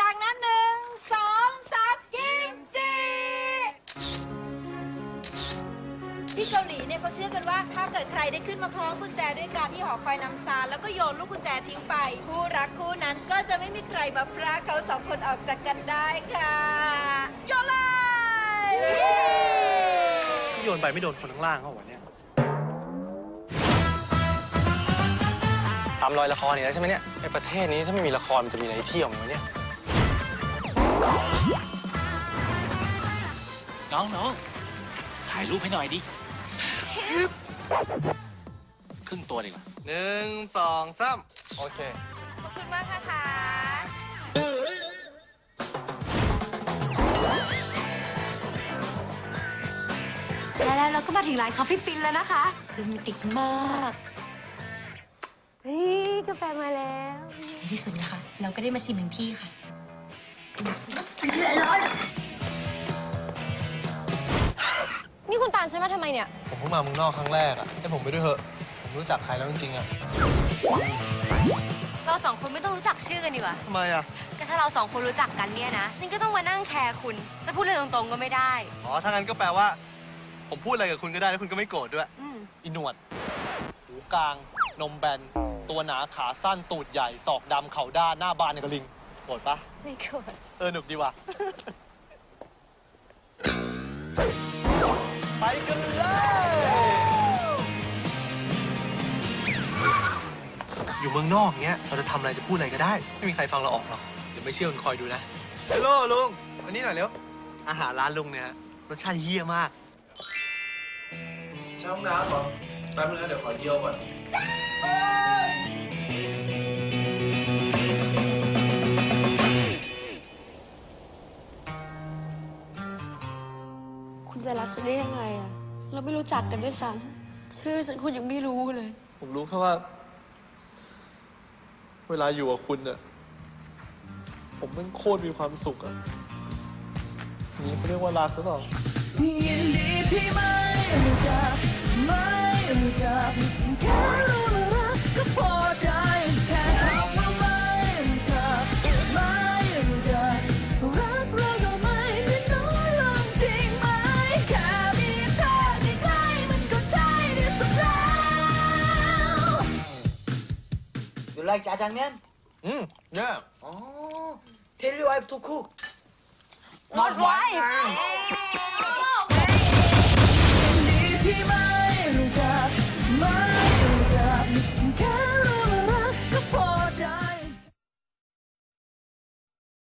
ดังๆนั้นหนึ่งสองสามกิมจิที่เกาหลีเนี่ยเขาเชื่อกันว่า ถ้าเกิดใครได้ขึ้นมาคล้องกุญแจด้วยการที่หอคอยนำซานแล้วก็โยนลูกกุญแจทิ้งไป คู่รักคู่นั้นก็จะไม่มีใครมาพรากเขาสองคนออกจากกันได้ค่ะโยนเลยที่โยนไปไม่โดนคนข้างล่างเขาวะเนี่ยตามรอยละครนี่แล้วใช่ไหมเนี่ยไอประเทศนี้ถ้าไม่มีละครมันจะมีอะไรเที่ยวมั้ยวะเนี่ย น้องน้องถ่ายรูปให้หน่อยดิครึ่งตัวดีกว่าหนึ่งสองสามโอเค ขอบคุณมากนะคะและแล้วเราก็มาถึงร้านคอฟฟี่ฟินแล้วนะคะโรแมนติกมากเฮ้ยกาแฟมาแล้วในที่สุดนะคะ เราก็ได้มาชิมถึงที่ค่ะ นี่คุณตามฉันมาทำไมเนี่ย ผมเพิ่งมาเมืองนอกครั้งแรกอะให้ผมไปด้วยเถอะ ผมรู้จักใครแล้วจริงๆอะเราสองคนไม่ต้องรู้จักชื่อกันดีกว่าทำไมอะก็ถ้าเราสองคนรู้จักกันเนี่ยนะ ฉันก็ต้องมานั่งแคร์คุณ จะพูดเลยตรงๆก็ไม่ได้ อ๋อ ถ้างั้นก็แปลว่า ผมพูดอะไรกับคุณก็ได้แล้วคุณก็ไม่โกรธด้วย อืมอีหนวด หูกลาง นมแบน ตัวหนาขาสั้นตูดใหญ่ศอกดำเข่าด้านหน้าบานอย่างกับลิงโกรธปะ ไม่โกรธเออหนุกดีว่ะ ไปกันเลย อยู่เมืองนอกเงี้ย เราจะทำอะไรจะพูดอะไรก็ได้ ไม่มีใครฟังเราออกหรอก เดี๋ยวไม่เชื่อคุณคอยดูนะฮัลโหลลุงวันนี้หน่อยเร็ว อาหารร้านลุงเนี่ยฮะรสชาติเฮี้ยมาก ใช้ห้องน้ำเหรอแป๊บนึงนะเดี๋ยวขอเยี่ยวก่อน คุณจะรักฉันได้ยังไงอะเราไม่รู้จักกันด้วยซ้ำชื่อฉันคุณยังไม่รู้เลย ผมรู้แค่ว่า เวลาอยู่กับคุณอะผมมันโคตรมีความสุขอะอย่างนี้เขาเรียกว่ารักหรือเปล่ายินดีที่ไม่รู้จักไม่รู้จัก like 짜장면? 음, 네. Oh, tell your wife to cook. Not wife.